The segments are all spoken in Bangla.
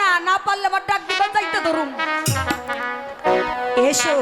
না না পারলে আমার ডাক দিবা যাইতে এসো এসো।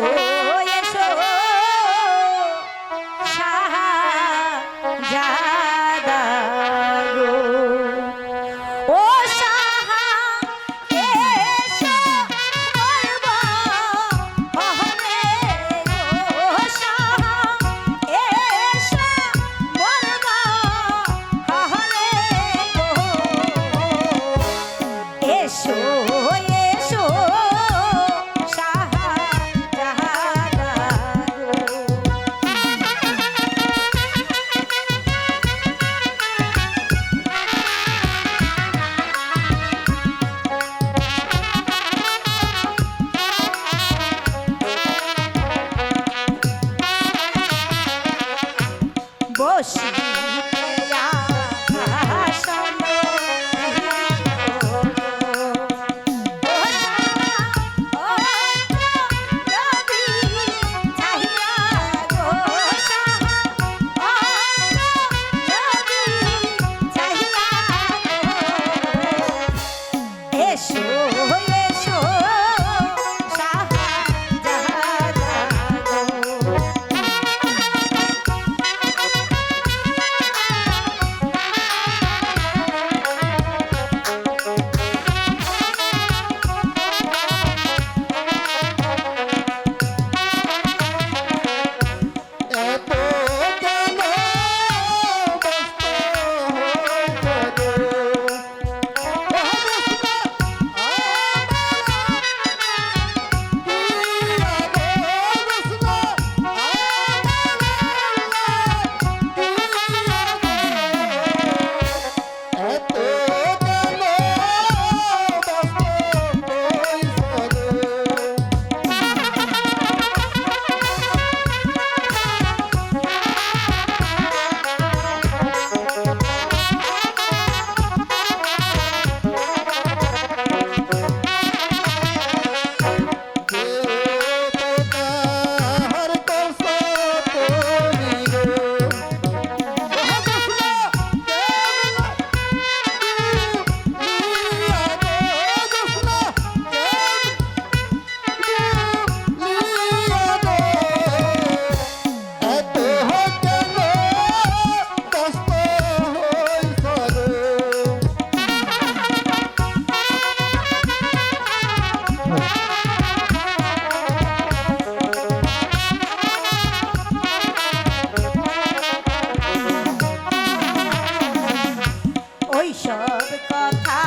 ওই সব কথা